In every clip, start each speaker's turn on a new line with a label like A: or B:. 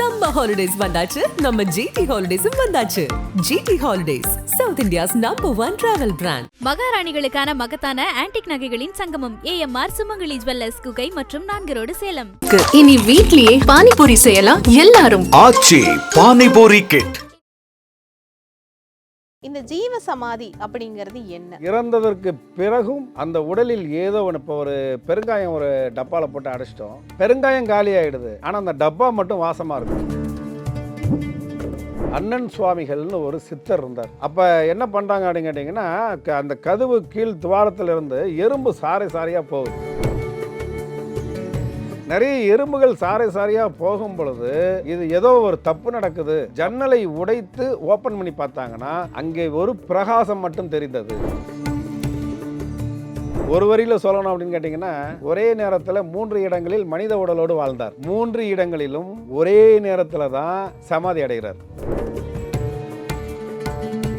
A: Summer holidays வந்தாச்சு. நம்ம GT ஹாலிடேஸும் வந்தாச்சு. GT holidays south India's number one travel brand
B: மகாராணிகளுக்கான மகத்தான ஆன்டிக் நகைகளின் சங்கமம் ஏஎம்ஆர் சுமங்கலி ஜுவல்லர்ஸ் குகை மற்றும் நான்கு ரோடு சேலம்.
C: இனி வீட்லயே பானிபூரி செய்யலாம் எல்லாரும்.
D: ஆச்சி பானிபூரி கிட்
E: இந்த ஜீவ சமாதி அப்படிங்கிறது என்ன?
F: இறந்ததற்கு பிறகும் அந்த உடலில் ஏதோ ஒன்று இப்போ ஒரு பெருங்காயம் ஒரு டப்பாவில் போட்டு அடைச்சிட்டோம். பெருங்காயம் காலி ஆயிடுது. ஆனால் அந்த டப்பா மட்டும் வாசமாக இருக்கும் அண்ணன் சுவாமிகள்னு ஒரு சித்தர் இருந்தார். அப்போ என்ன பண்ணுறாங்க அப்படின்னு கேட்டிங்கன்னா க- அந்த கதவு கீழ் துவாரத்திலிருந்து எறும்பு சாறை சாறையாக போகுது. நிறைய எறும்புகள் சாறை சாறையாக போகும் பொழுது இது ஏதோ ஒரு தப்பு நடக்குது. ஜன்னலை உடைத்து ஓப்பன் பண்ணி பார்த்தாங்கன்னா அங்கே ஒரு பிரகாசம் மட்டும் தெரிந்தது. ஒரு வரியில் சொல்லணும் அப்படின்னு கேட்டிங்கன்னா ஒரே நேரத்தில் மூன்று இடங்களில் மனித உடலோடு வாழ்ந்தார். மூன்று இடங்களிலும் ஒரே நேரத்தில் தான் சமாதி அடைகிறார்.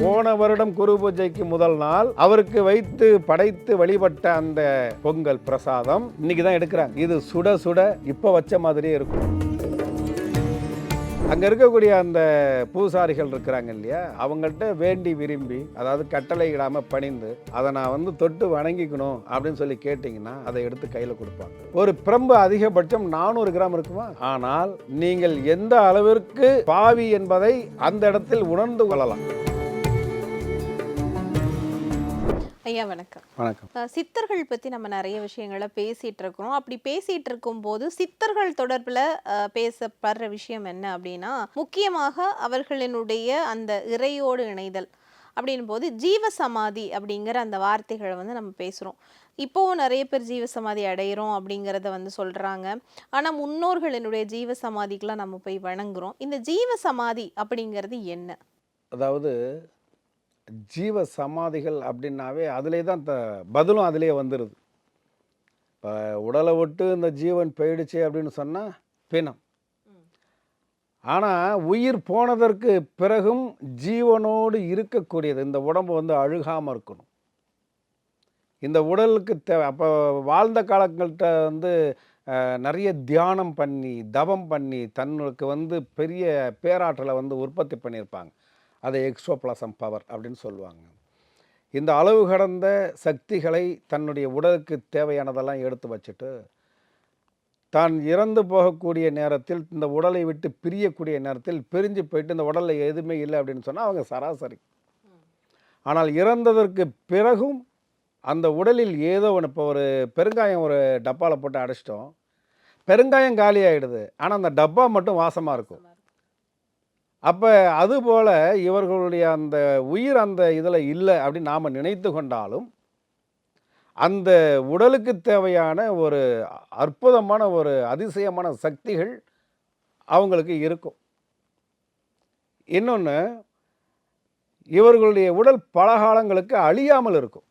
F: போன வருடம் குரு பூஜைக்கு முதல் நாள் அவருக்கு வைத்து படைத்து வழிபட்ட அந்த பொங்கல் பிரசாதம் இன்னைக்கு தான் எடுக்கிறாங்க. இது சுட சுட இப்போ வச்ச மாதிரியே இருக்கும். அங்கே இருக்கக்கூடிய அந்த பூசாரிகள் இருக்கிறாங்க இல்லையா? அவங்கள்ட்ட வேண்டி விரும்பி அதாவது கட்டளை இடாமல் பணிந்து அதை நான் வந்து தொட்டு வணங்கிக்கணும் அப்படின்னு சொல்லி கேட்டிங்கன்னா அதை எடுத்து கையில் கொடுப்பாங்க. ஒரு பிரம்பு அதிகபட்சம் நானூறு கிராம் இருக்குமா? ஆனால் நீங்கள் எந்த அளவிற்கு பாவி என்பதை அந்த இடத்தில் உணர்ந்து கொள்ளலாம்.
E: ஐயா வணக்கம்.
F: வணக்கம்.
E: சித்தர்கள் பத்தி நம்ம நிறைய விஷயங்களை பேசிட்டு இருக்கிறோம். அப்படி பேசிட்டு இருக்கும்போது சித்தர்கள் தொடர்பில் பேசப்படுற விஷயம் என்ன அப்படின்னா முக்கியமாக அவர்களினுடைய அந்த இறையோடு இணைதல் அப்படின் போது ஜீவ சமாதி அப்படிங்கிற அந்த வார்த்தைகளை வந்து நம்ம பேசுகிறோம் இப்போவும் நிறைய பேர் ஜீவ சமாதி அடையிறோம் அப்படிங்கிறத வந்து சொல்கிறாங்க ஆனால் முன்னோர்களினுடைய ஜீவ சமாதிக்கெலாம் நம்ம போய் வணங்குறோம். இந்த ஜீவ சமாதி அப்படிங்கிறது என்ன?
F: அதாவது ஜீவ சமாதிகள் அப்படின்னாவே அதிலே தான் த பதிலும் அதிலே வந்துடுது இப்போ உடலை விட்டு இந்த ஜீவன் போயிடுச்சு அப்படின்னு சொன்னால் பிணம். ஆனால் உயிர் போனதற்கு பிறகும் ஜீவனோடு இருக்கக்கூடியது. இந்த உடம்பு வந்து அழுகாமல் இருக்கணும். இந்த உடலுக்கு தேவை அப்போ வாழ்ந்த காலங்கள்கிட்ட வந்து நிறைய தியானம் பண்ணி தவம் பண்ணி தன்னுக்கு வந்து பெரிய பேராற்றலை வந்து உற்பத்தி பண்ணியிருப்பாங்க. அதை எக்ஸோபிளாசம் பவர் அப்படின்னு சொல்லுவாங்க. இந்த அளவு கடந்த சக்திகளை தன்னுடைய உடலுக்கு தேவையானதெல்லாம் எடுத்து வச்சுட்டு தான் இறந்து போகக்கூடிய நேரத்தில் இந்த உடலை விட்டு பிரியக்கூடிய நேரத்தில் பிரிஞ்சு போயிட்டு இந்த உடலில் எதுவுமே இல்லை அப்படின்னு சொன்னால் அவங்க சராசரி. ஆனால் இறந்ததற்கு பிறகும் அந்த உடலில் ஏதோ ஒன்று இப்போ ஒரு பெருங்காயம் ஒரு டப்பாவில் போட்டு அடைச்சிட்டோம். பெருங்காயம் காலி ஆகிடுது ஆனால் அந்த டப்பா மட்டும் வாசமாக இருக்கும். அப்போ அதுபோல் இவர்களுடைய அந்த உயிர் அந்த இதில் இல்லை அப்படின்னு நாம் நினைத்து கொண்டாலும் அந்த உடலுக்கு தேவையான ஒரு அற்புதமான ஒரு அதிசயமான சக்திகள் அவங்களுக்கு இருக்கும். இன்னொன்று இவர்களுடைய உடல் பல காலங்களுக்கு அழியாமல் இருக்கும்.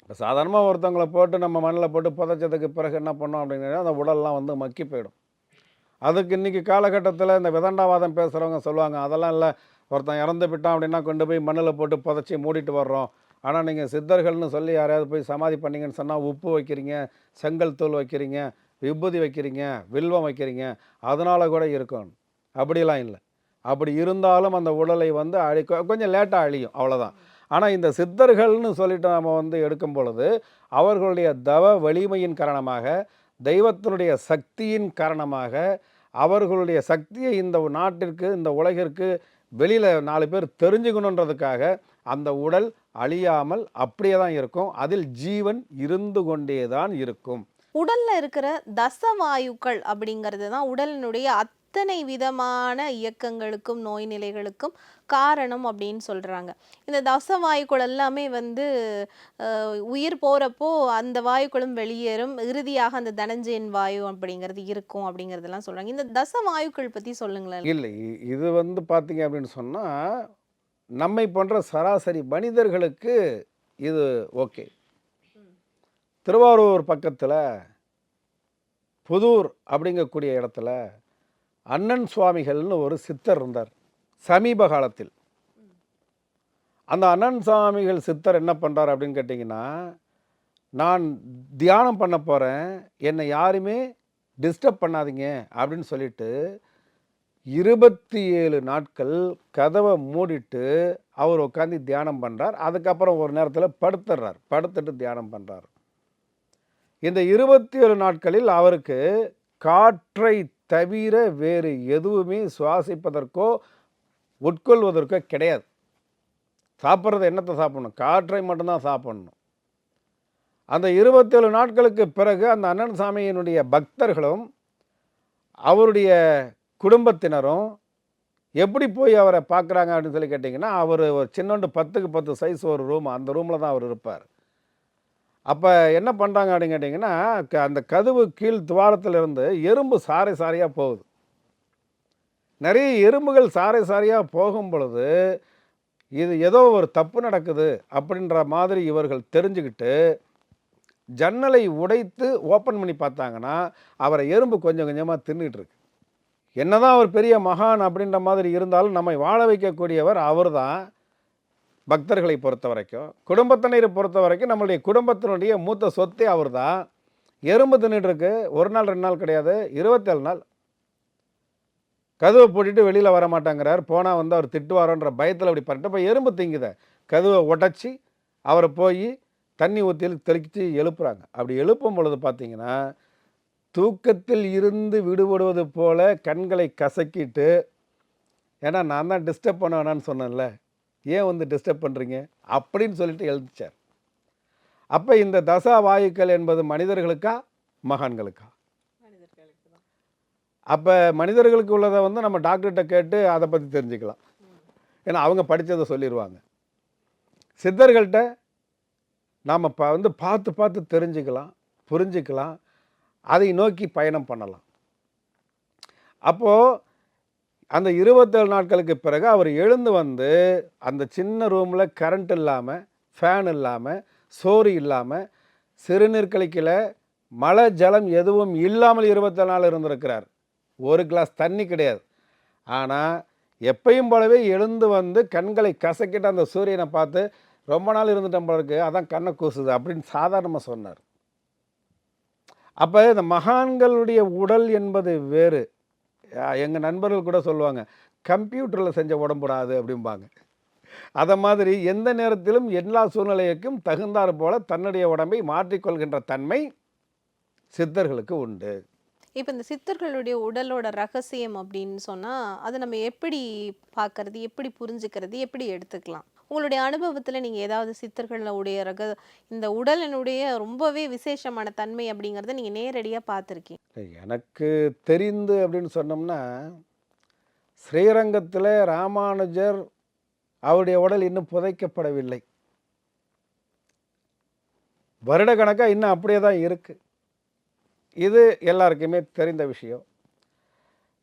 F: இப்போ சாதாரணமாக ஒருத்தவங்களை போட்டு நம்ம மண்ணில் போட்டு புதைச்சதுக்கு பிறகு என்ன பண்ணோம் அப்படின்னா அந்த உடல்லாம் வந்து மக்கி போயிடும். அதுக்கு இன்றைக்கி காலகட்டத்தில் இந்த விதண்டாவாதம் பேசுகிறவங்க சொல்லுவாங்க அதெல்லாம் இல்லை ஒருத்தன் இறந்து விட்டான் அப்படின்னா கொண்டு போய் மண்ணில் போட்டு புதைச்சி மூடிட்டு வர்றோம். ஆனால் நீங்கள் சித்தர்கள்னு சொல்லி யாரையாவது போய் சமாதி பண்ணீங்கன்னு சொன்னால் உப்பு வைக்கிறீங்க செங்கல் தூள் வைக்கிறீங்க விபூதி வைக்கிறீங்க வில்வம் வைக்கிறீங்க அதனால் கூட இருக்கும் அப்படிலாம் இல்லை. அப்படி இருந்தாலும் அந்த உடலை வந்து அழி கொஞ்சம் லேட்டாக அழியும் அவ்வளோதான் ஆனால் இந்த சித்தர்கள்னு சொல்லிட்டு நம்ம வந்து எடுக்கும் பொழுது அவர்களுடைய தவ வலிமையின் காரணமாக தெய்வத்தினுடைய சக்தியின் காரணமாக அவர்களுடைய சக்தியை இந்த நாட்டிற்கு இந்த உலகிற்கு வெளியில் நாலு பேர் தெரிஞ்சுக்கணுன்றதுக்காக அந்த உடல் அழியாமல் அப்படியே தான் இருக்கும். அதில் ஜீவன் இருந்து கொண்டே தான் இருக்கும்.
E: உடல்ல இருக்கிற தசவாயுக்கள் அப்படிங்கிறது தான் உடலினுடைய அத்தனை விதமான இயக்கங்களுக்கும் நோய் நிலைகளுக்கும் காரணம் அப்படின்னு சொல்கிறாங்க இந்த தச வாயுக்கள் எல்லாமே வந்து உயிர் போகிறப்போ அந்த வாயுக்களும் வெளியேறும். இறுதியாக அந்த தனஞ்சயன் வாயு அப்படிங்கிறது இருக்கும் அப்படிங்கிறதெல்லாம் சொல்கிறாங்க இந்த தச வாயுக்கள் பற்றி சொல்லுங்களேன்.
F: இல்லை இது வந்து பார்த்தீங்க அப்படின்னு சொன்னால் நம்மை போன்ற சராசரி மனிதர்களுக்கு இது ஓகே. திருவாரூர் பக்கத்தில் புதூர் அப்படிங்கக்கூடிய இடத்துல அண்ணன் சுவாமிகள்னு ஒரு சித்தர் இருந்தார் சமீப காலத்தில். அந்த அண்ணன் சுவாமிகள் சித்தர் என்ன பண்ணுறார் அப்படின்னு கேட்டிங்கன்னா நான் தியானம் பண்ண போகிறேன் என்னை யாருமே டிஸ்டர்ப் பண்ணாதீங்க அப்படின்னு சொல்லிட்டு இருபத்தி ஏழு நாட்கள் கதவை மூடிட்டு அவர் உட்காந்து தியானம் பண்ணுறார் அதுக்கப்புறம் ஒரு நேரத்தில் படுத்துடுறார் படுத்துட்டு தியானம் பண்ணுறார் இந்த இருபத்தி ஏழு நாட்களில் அவருக்கு காற்றை தவிர வேறு எதுவுமே சுவாசிப்பதற்கோ உட்கொள்வதற்கோ கிடையாது. சாப்பிட்றது என்னத்தை சாப்பிடணும்? காற்றை மட்டும்தான் சாப்பிடணும். அந்த இருபத்தேழு நாட்களுக்கு பிறகு அந்த அண்ணன் சாமியினுடைய பக்தர்களும் அவருடைய குடும்பத்தினரும் எப்படி போய் அவரை பார்க்குறாங்க அப்படின்னு சொல்லி கேட்டிங்கன்னா அவர் ஒரு சின்னோண்டு பத்துக்கு பத்து சைஸ் ஒரு ரூம் அந்த ரூமில் தான் அவர் இருப்பார். அப்போ என்ன பண்ணுறாங்க அப்படின்னு கேட்டிங்கன்னா க- அந்த கதவு கீழ் துவாரத்திலிருந்து எறும்பு சாறை சாரியாக போகுது. நிறைய எறும்புகள் சாறை சாரியாக போகும் பொழுது இது ஏதோ ஒரு தப்பு நடக்குது அப்படின்ற மாதிரி இவர்கள் தெரிஞ்சுக்கிட்டு ஜன்னலை உடைத்து ஓப்பன் பண்ணி பார்த்தாங்கன்னா அவரை எறும்பு கொஞ்சம் கொஞ்சமாக தின்னுட்டு இருக்கு. என்னதான் அவர் பெரிய மகான் அப்படின்ற மாதிரி இருந்தாலும் நம்மை வாழ வைக்கக்கூடியவர் அவர் தான் பக்தர்களை பொறுத்த வரைக்கும் குடும்பத்தினரை பொறுத்த வரைக்கும் நம்மளுடைய குடும்பத்தினுடைய மூத்த சொத்தே அவர் தான் எறும்பு தின்னுட்டு ஒரு நாள் ரெண்டு நாள் கிடையாது இருபத்தேழு நாள். கதவை போட்டுட்டு வெளியில் வர மாட்டாங்கிறார் போனால் வந்து அவர் திட்டுவாரோன்ற பயத்தில் அப்படி பண்ணிட்டு இப்போ எறும்பு திங்குத. கதவை உடச்சி அவரை போய் தண்ணி ஊற்றி தெளிச்சு எழுப்புறாங்க. அப்படி எழுப்பும் பொழுது பார்த்தீங்கன்னா தூக்கத்தில் இருந்து விடுபடுவது போல கண்களை கசக்கிட்டு ஏன்னா நான் தான் டிஸ்டர்ப் பண்ண வேணான்னு சொன்னேன்ல. ஏன் வந்து டிஸ்டர்ப் பண்ணுறீங்க அப்படின்னு சொல்லிட்டு எழுதிச்சார். அப்போ இந்த தசா வாயுக்கள் என்பது மனிதர்களுக்கா? மகான்களுக்கா? அப்போ மனிதர்களுக்கு உள்ளதை வந்து நம்ம டாக்டர்கிட்ட கேட்டு அதை பற்றி தெரிஞ்சுக்கலாம். ஏன்னா அவங்க படித்ததை சொல்லிடுவாங்க சித்தர்கள்ட்ட நாம் ப வந்து பார்த்து பார்த்து தெரிஞ்சுக்கலாம் புரிஞ்சுக்கலாம். அதை நோக்கி பயணம் பண்ணலாம். அப்போது அந்த இருபத்தேழு நாட்களுக்கு பிறகு அவர் எழுந்து வந்து அந்த சின்ன ரூமில் கரண்ட் இல்லாமல் ஃபேன் இல்லாமல் சோறு இல்லாமல் சிறுநீர் கழிக்கல மழை ஜலம் எதுவும் இல்லாமல் இருபத்தேழு நாள் இருந்திருக்கிறார். ஒரு கிளாஸ் தண்ணி கிடையாது. ஆனால் எப்பையும் போலவே எழுந்து வந்து கண்களை கசக்கிட்டு அந்த சூரியனை பார்த்து ரொம்ப நாள் இருந்துட்டோம் போல இருக்கு அதான் கண்ணை கூசுது அப்படின்னு சாதாரணமாக சொன்னார். அப்போ இந்த மகான்களுடைய உடல் என்பது வேறு. எங்கள் நண்பர்கள் கூட சொல்லுவாங்க கம்ப்யூட்டரில் செஞ்ச உடம்புடாது அப்படிம்பாங்க. அதை மாதிரி எந்த நேரத்திலும் எல்லா சூழ்நிலைக்கும் தகுந்தாற் போல தன்னுடைய உடம்பை மாற்றிக்கொள்கின்ற தன்மை சித்தர்களுக்கு உண்டு.
E: இப்போ இந்த சித்தர்களுடைய உடலோட ரகசியம் அப்படின்னு சொன்னால் அதை நம்ம எப்படி பார்க்கறது எப்படி புரிஞ்சுக்கிறது எப்படி எடுத்துக்கலாம்? உங்களுடைய அனுபவத்தில் நீங்கள் ஏதாவது சித்தர்களுடைய ரக இந்த உடலினுடைய ரொம்பவே விசேஷமான தன்மை அப்படிங்கிறத நீங்கள் நேரடியாக பார்த்துருக்கீங்க.
F: எனக்கு தெரிந்து அப்படின்னு சொன்னோம்னா ஸ்ரீரங்கத்தில் ராமானுஜர் அவருடைய உடல் இன்னும் புதைக்கப்படவில்லை. வருடக்கணக்காக இன்னும் அப்படியே தான் இருக்குது இது எல்லாருக்குமே தெரிந்த விஷயம்.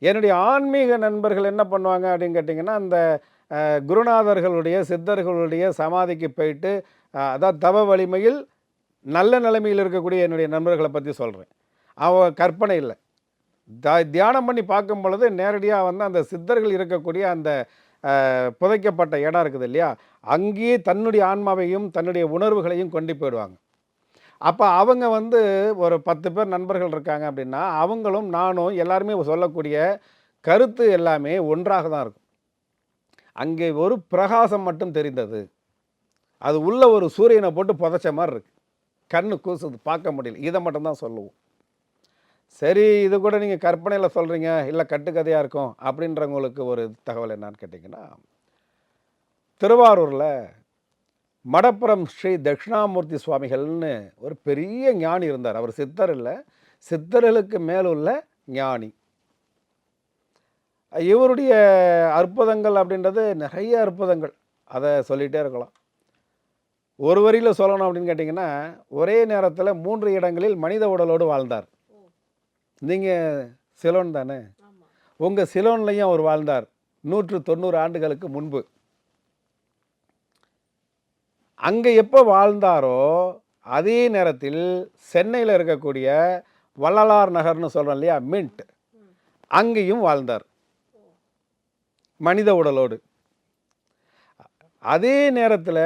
F: என்னுடைய ஆன்மீக நண்பர்கள் என்ன பண்ணுவாங்க அப்படின்னு கேட்டிங்கன்னா அந்த குருநாதர்களுடைய சித்தர்களுடைய சமாதிக்கு போயிட்டு அதான் தவ வலிமையில் நல்ல நிலைமையில் இருக்கக்கூடிய என்னுடைய நண்பர்களை பற்றி சொல்கிறேன் அவ கற்பனை இல்லை. த தியானம் பண்ணி பார்க்கும் பொழுது நேரடியாக வந்து அந்த சித்தர்கள் இருக்கக்கூடிய அந்த புதைக்கப்பட்ட இடம் இருக்குது இல்லையா? அங்கேயே தன்னுடைய ஆன்மாவையும் தன்னுடைய உணர்வுகளையும் கொண்டு போயிடுவாங்க. அப்போ அவங்க வந்து ஒரு பத்து பேர் நண்பர்கள் இருக்காங்க அப்படின்னா அவங்களும் நானும் எல்லாருமே சொல்லக்கூடிய கருத்து எல்லாமே ஒன்றாக தான் இருக்கும். அங்கே ஒரு பிரகாசம் மட்டும் தெரிந்தது. அது உள்ள ஒரு சூரியனை போட்டு புதைச்ச மாதிரி இருக்கு. கண்ணு கூசுது பார்க்க முடியல. இதை மட்டும்தான் சொல்லுவோம். சரி இது கூட நீங்கள் கற்பனையில் சொல்கிறீங்க இல்லை கட்டுக்கதையாக இருக்கும் அப்படின்றவங்களுக்கு ஒரு தகவல் என்னன்னு கேட்டிங்கன்னா திருவாரூரில் மடப்புறம் ஸ்ரீ தட்சிணாமூர்த்தி சுவாமிகள்னு ஒரு பெரிய ஞானி இருந்தார். அவர் சித்தர் இல்லை. சித்தர்களுக்கு மேலுள்ள ஞானி. இவருடைய அற்புதங்கள் அப்படின்றது நிறைய அற்புதங்கள். அதை சொல்லிகிட்டே இருக்கலாம். ஒரு வரியில் சொல்லணும் அப்படின்னு கேட்டிங்கன்னா ஒரே நேரத்தில் மூன்று இடங்களில் மனித உடலோடு வாழ்ந்தார். நீங்கள் சிலோன் தானே? உங்கள் சிலோன்லையும் அவர் வாழ்ந்தார். நூற்று தொண்ணூறு ஆண்டுகளுக்கு முன்பு. அங்கே எப்போ வாழ்ந்தாரோ அதே நேரத்தில் சென்னையில் இருக்கக்கூடிய வள்ளலார் நகர்னு சொல்கிறோம் இல்லையா மின்ட். அங்கேயும் வாழ்ந்தார். மனித உடலோடு. அதே நேரத்தில்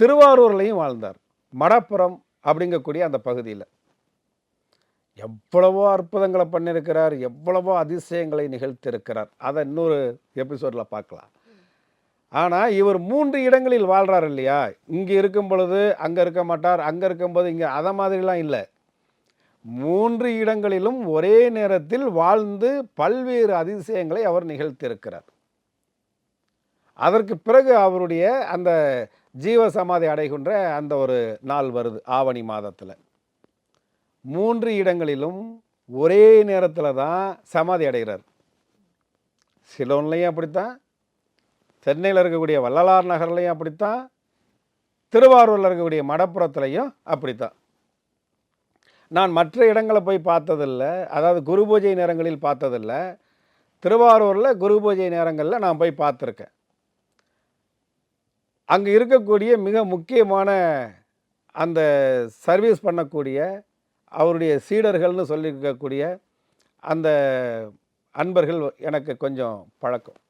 F: திருவாரூர்லையும் வாழ்ந்தார். மடப்புறம் அப்படிங்கக்கூடிய அந்த பகுதியில். எவ்வளவோ அற்புதங்களை பண்ணியிருக்கிறார் எவ்வளவோ அதிசயங்களை நிகழ்த்தியிருக்கிறார் அதை இன்னொரு எபிசோடில் பார்க்கலாம். ஆனால் இவர் மூன்று இடங்களில் வாழ்கிறார் இல்லையா? இங்கே இருக்கும் பொழுது அங்கே இருக்க மாட்டார் அங்கே இருக்கும்போது இங்கே அதை மாதிரிலாம் இல்லை. மூன்று இடங்களிலும் ஒரே நேரத்தில் வாழ்ந்து பல்வேறு அதிசயங்களை அவர் நிகழ்த்தியிருக்கிறார். அதற்கு பிறகு அவருடைய அந்த ஜீவ சமாதி அடைகின்ற அந்த ஒரு நாள் வருது ஆவணி மாதத்தில். மூன்று இடங்களிலும் ஒரே நேரத்தில் தான் சமாதி அடைகிறார். சிலோன்லையும் அப்படித்தான் சென்னையில் இருக்கக்கூடிய வள்ளலார் நகர்லையும் அப்படித்தான் திருவாரூரில் இருக்கக்கூடிய மடப்புறத்துலையும் அப்படித்தான். நான் மற்ற இடங்களை போய் பார்த்ததில்ல அதாவது குரு பூஜை நேரங்களில் பார்த்ததில்ல. திருவாரூரில் குரு பூஜை நேரங்களில் நான் போய் பார்த்துருக்கேன். அங்கே இருக்கக்கூடிய மிக முக்கியமான அந்த சர்வீஸ் பண்ணக்கூடிய அவருடைய சீடர்கள்னு சொல்லியிருக்கக்கூடிய அந்த அன்பர்கள் எனக்கு கொஞ்சம் பழக்கம்.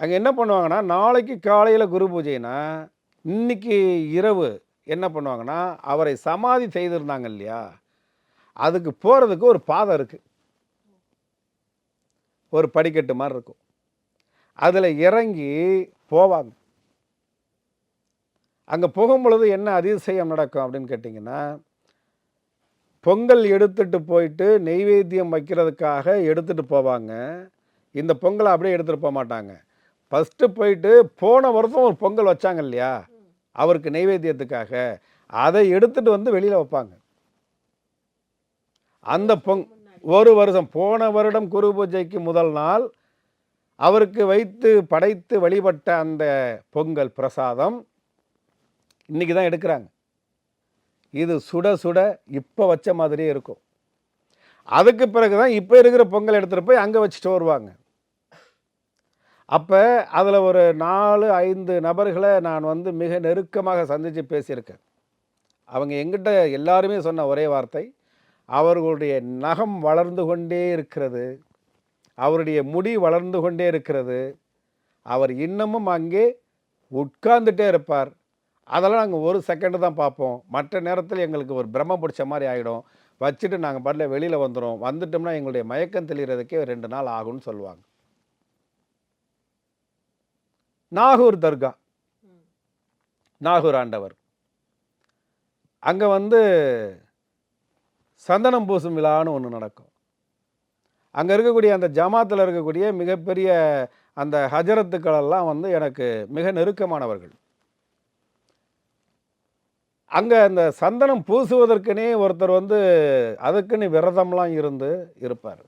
F: அங்கே என்ன பண்ணுவாங்கன்னா நாளைக்கு காலையில் குரு பூஜைனா இன்னைக்கு இரவு என்ன பண்ணுவாங்கன்னா அவரை சமாதி செய்திருந்தாங்க இல்லையா? அதுக்கு போகிறதுக்கு ஒரு பாதை இருக்குது ஒரு படிக்கட்டு மாதிரி இருக்கும். அதில் இறங்கி போவாங்க. அங்கே போகும் பொழுது என்ன அதிசயம் நடக்கும் அப்படின்னு கேட்டிங்கன்னா பொங்கல் எடுத்துகிட்டு போயிட்டு நெய்வேத்தியம் வைக்கிறதுக்காக எடுத்துகிட்டு போவாங்க. இந்த பொங்கலை அப்படியே எடுத்துகிட்டு போக மாட்டாங்க. ஃபஸ்ட்டு போயிட்டு போன வருஷம் ஒரு பொங்கல் வச்சாங்க இல்லையா? அவருக்கு நெய்வேத்தியத்துக்காக. அதை எடுத்துட்டு வந்து வெளியில் வைப்பாங்க. அந்த பொங் ஒரு வருஷம் போன வருடம் குரு பூஜைக்கு முதல் நாள் அவருக்கு வைத்து படைத்து வழிபட்ட அந்த பொங்கல் பிரசாதம் இன்றைக்கி தான் எடுக்கிறாங்க. இது சுட சுட இப்போ வச்ச மாதிரியே இருக்கும். அதுக்கு பிறகு தான் இப்போ இருக்கிற பொங்கல் எடுத்துகிட்டு போய் அங்கே வச்சுட்டு வருவாங்க. அப்போ அதில் ஒரு நாலு ஐந்து நபர்களை நான் வந்து மிக நெருக்கமாக சந்தித்து பேசியிருக்கேன். அவங்க எங்கிட்ட எல்லாருமே சொன்ன ஒரே வார்த்தை அவர்களுடைய நகம் வளர்ந்து கொண்டே இருக்கிறது அவருடைய முடி வளர்ந்து கொண்டே இருக்கிறது அவர் இன்னமும் அங்கே உட்கார்ந்துட்டே இருப்பார். அதெல்லாம் நாங்கள் ஒரு செகண்டு தான் பார்ப்போம். மற்ற நேரத்தில் எங்களுக்கு ஒரு பிரம்ம பிடிச்ச மாதிரி ஆகிடும் வச்சுட்டு நாங்கள் பாட்டில் வெளியில் வந்துடும் வந்துட்டோம்னா எங்களுடைய மயக்கம் தெளிகிறதுக்கே ரெண்டு நாள் ஆகும்னு சொல்லுவாங்க. நாகூர் தர்கா. நாகூர் ஆண்டவர். அங்கே வந்து சந்தனம் பூசும் விழான்னு ஒன்று நடக்கும். அங்கே இருக்கக்கூடிய அந்த ஜமாத்தில் இருக்கக்கூடிய மிகப்பெரிய அந்த ஹஜரத்துக்களெல்லாம் வந்து எனக்கு மிக நெருக்கமானவர்கள். அங்கே அந்த சந்தனம் பூசுவதற்குனே ஒருத்தர் வந்து அதுக்குன்னு விரதம்லாம் இருந்து இருப்பார்.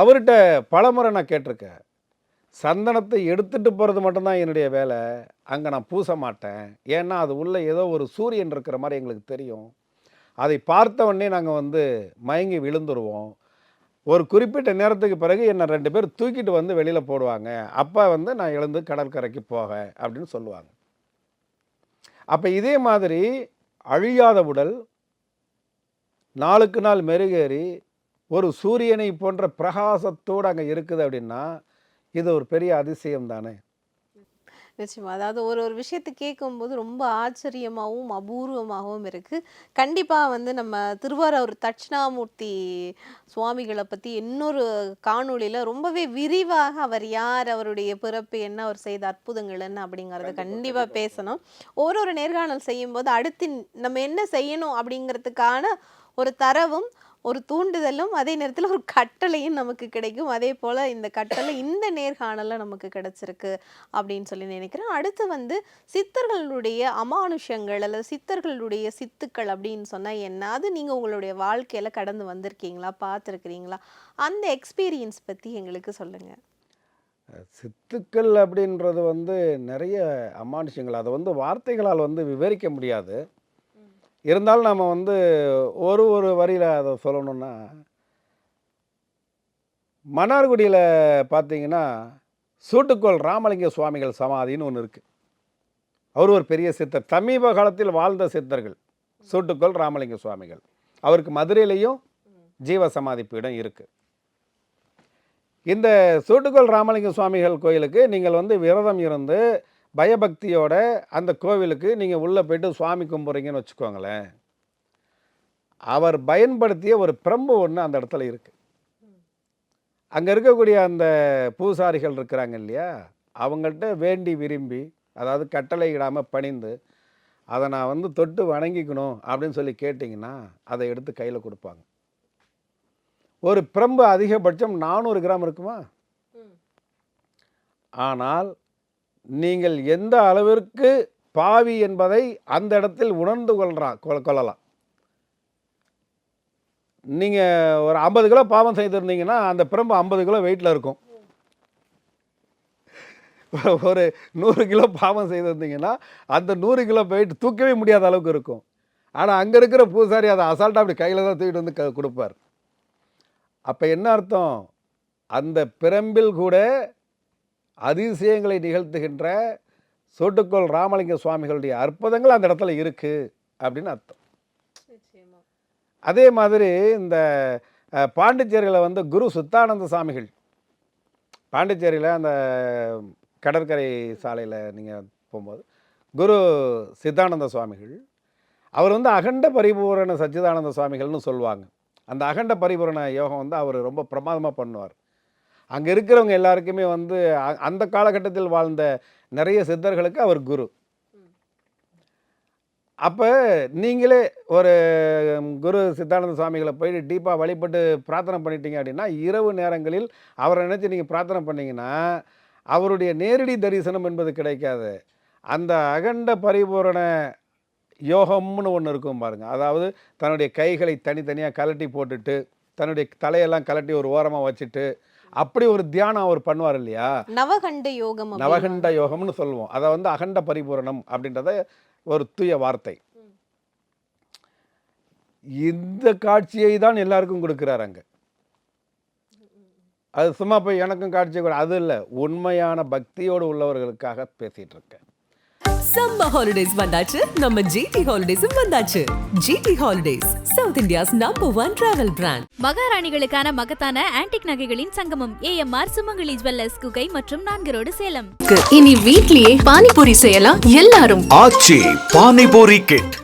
F: அவர்கிட்ட பலமுறை நான் கேட்டிருக்கேன். சந்தனத்தை எடுத்துகிட்டு போகிறது மட்டும்தான் என்னுடைய வேலை. அங்கே நான் பூச மாட்டேன். ஏன்னா அது உள்ளே ஏதோ ஒரு சூரியன் இருக்கிற மாதிரி எங்களுக்கு தெரியும். அதை பார்த்த உடனே நாங்கள் வந்து மயங்கி விழுந்துருவோம். ஒரு குறிப்பிட்ட நேரத்துக்கு பிறகு என்னை ரெண்டு பேர் தூக்கிட்டு வந்து வெளியில் போடுவாங்க. அப்போ வந்து நான் எழுந்து கடற்கரைக்கு போக அப்படின்னு சொல்லுவாங்க. அப்போ இதே மாதிரி அழியாத உடல் நாளுக்கு நாள் மெருகேறி ஒரு சூரியனை போன்ற பிரகாசத்தோடு அங்கே இருக்குது அப்படின்னா இது ஒரு பெரிய அதிசயம் தானே
E: நிச்சயமா. அதாவது ஒரு ஒரு விஷயத்தை கேட்கும்போது ரொம்ப ஆச்சரியமாகவும் அபூர்வமாகவும் இருக்கு. கண்டிப்பா வந்து நம்ம திருவாரூர் தட்சிணாமூர்த்தி சுவாமிகளை பத்தி இன்னொரு காணொளியில ரொம்பவே விரிவாக அவர் யார் அவருடைய பிறப்பு என்ன அவர் செய்த அற்புதங்கள் என்ன அப்படிங்கறத கண்டிப்பா. பேசணும். ஒரு ஒரு நேர்காணல் செய்யும்போது அடுத்து நம்ம என்ன செய்யணும் அப்படிங்கிறதுக்கான ஒரு தரவும் ஒரு தூண்டுதலும் அதே நேரத்தில் ஒரு கட்டளையும் நமக்கு கிடைக்கும். அதே போல் இந்த கட்டளை இந்த நேர்காணலில் நமக்கு கிடைச்சிருக்கு அப்படின்னு சொல்லி நினைக்கிறேன். அடுத்து வந்து சித்தர்களுடைய அமானுஷங்கள் அல்லது சித்தர்களுடைய சித்துக்கள் அப்படின்னு சொன்னால் என்ன? அது நீங்கள் உங்களுடைய வாழ்க்கையில் கடந்து வந்திருக்கீங்களா? பார்த்துருக்கிறீங்களா? அந்த எக்ஸ்பீரியன்ஸ் பற்றி எங்களுக்கு சொல்லுங்கள்
F: சித்துக்கள் அப்படின்றது வந்து நிறைய அமானுஷங்கள். அதை வந்து வார்த்தைகளால் வந்து விவரிக்க முடியாது. இருந்தாலும் நம்ம வந்து ஒரு ஒரு வரியில் அதை சொல்லணுன்னா மன்னார்குடியில் பார்த்தீங்கன்னா சூட்டுக்கோள் ராமலிங்க சுவாமிகள் சமாதின்னு ஒன்று இருக்குது அவர் ஒரு பெரிய சித்தர். சமீப காலத்தில் வாழ்ந்த சித்தர்கள் சூட்டுக்கோள் ராமலிங்க சுவாமிகள். அவருக்கு மதுரையிலையும் ஜீவ சமாதி பீடம் இருக்குது இந்த சூட்டுக்கோள் ராமலிங்க சுவாமிகள் கோயிலுக்கு நீங்கள் வந்து விரதம் இருந்து பயபக்தியோட அந்த கோவிலுக்கு நீங்கள் உள்ளே போயிட்டு சுவாமி கும்பிட்றீங்கன்னு வச்சுக்கோங்களேன். அவர் பயன்படுத்திய ஒரு பிரம்பு ஒன்று அந்த இடத்துல இருக்கு. அங்கே இருக்கக்கூடிய அந்த பூசாரிகள் இருக்கிறாங்க இல்லையா? அவங்கள்ட்ட வேண்டி விரும்பி அதாவது கட்டளை இடாமல் பணிந்து அதை நான் வந்து தொட்டு வணங்கிக்கணும் அப்படின்னு சொல்லி கேட்டிங்கன்னா அதை எடுத்து கையில் கொடுப்பாங்க. ஒரு பிரம்பு அதிகபட்சம் நானூறு கிராம் இருக்குமா? ஆனால் நீங்கள் எந்த அளவிற்கு பாவி என்பதை அந்த இடத்தில் உணர்ந்து கொள்றா கொள்ளலாம். நீங்கள் ஒரு ஐம்பது கிலோ பாவம் செய்திருந்தீங்கன்னா அந்த பிரம்பு ஐம்பது கிலோ வெயிட்டில் இருக்கும். ஒரு நூறு கிலோ பாவம் செய்திருந்தீங்கன்னா அந்த நூறு கிலோ வெயிட் தூக்கவே முடியாத அளவுக்கு இருக்கும். ஆனால் அங்கே இருக்கிற பூசாரி அதை அசால்ட்டாக அப்படி கையில் தான் தூக்கிட்டு வந்து க கொடுப்பார். அப்போ என்ன அர்த்தம்? அந்த பிரம்பில் கூட அதிசயங்களை நிகழ்த்துகின்ற சோட்டுக்கோள் ராமலிங்க சுவாமிகளுடைய அற்புதங்கள் அந்த இடத்துல இருக்குது அப்படின்னு அர்த்தம். அதே மாதிரி இந்த பாண்டிச்சேரியில் வந்து குரு சுத்தானந்த சாமிகள். பாண்டிச்சேரியில் அந்த கடற்கரை சாலையில் நீங்கள் போகும்போது குரு சித்தானந்த சுவாமிகள். அவர் வந்து அகண்ட பரிபூரண சச்சிதானந்த சுவாமிகள்னு சொல்லுவாங்க. அந்த அகண்ட பரிபூரண யோகம் வந்து அவர் ரொம்ப பிரமாதமாக பண்ணுவார். அங்கே இருக்கிறவங்க எல்லாருக்குமே வந்து அ- அந்த காலகட்டத்தில் வாழ்ந்த நிறைய சித்தர்களுக்கு அவர் குரு. அப்போ நீங்களே ஒரு குரு சித்தானந்த சுவாமிகளை போயிட்டு டீப்பாக வழிபட்டு பிரார்த்தனை பண்ணிட்டீங்க அப்படின்னா இரவு நேரங்களில் அவரை நினச்சி நீங்கள் பிரார்த்தனை பண்ணிங்கன்னா அவருடைய நேரடி தரிசனம் என்பது கிடைக்காது. அந்த அகண்ட பரிபூரண யோகம்னு ஒன்று இருக்கும் பாருங்கள் அதாவது தன்னுடைய கைகளை தனித்தனியாக கலட்டி போட்டுட்டு தன்னுடைய தலையெல்லாம் கலட்டி ஒரு ஓரமாக வச்சுட்டு அப்படி ஒரு தியானம் அவர் பண்ணுவார் இல்லையா?
E: நவகண்ட யோகம்.
F: நவகண்ட யோகம்னு சொல்லுவோம். அதை வந்து அகண்ட பரிபூரணம் அப்படின்றத ஒரு தூய வார்த்தை. இந்த காட்சியை தான் எல்லாருக்கும் கொடுக்குறாரு அங்க. அது சும்மா போய் எனக்கும் காட்சி கூட அது இல்லை. உண்மையான பக்தியோடு உள்ளவர்களுக்காக பேசிட்டு இருக்கேன்.
A: சம்மர் ஹாலிடேஸ் வந்தாச்சு. நம்ம ஜிடி ஹாலிடேஸும் வந்தாச்சு. GT holidays south India's number one travel brand
B: மகாராணிகளுக்கான மகத்தான ஆன்டிக் நகைகளின் சங்கமம் ஏஎம்ஆர் சுமங்கலி ஜுவல்லர்ஸ் குகை மற்றும் நான்கு ரோடு சேலம்.
C: இனி வீட்லயே பானிபூரி செய்யலாம். எல்லாரும்
D: ஆச்சி பானிபூரி கிட்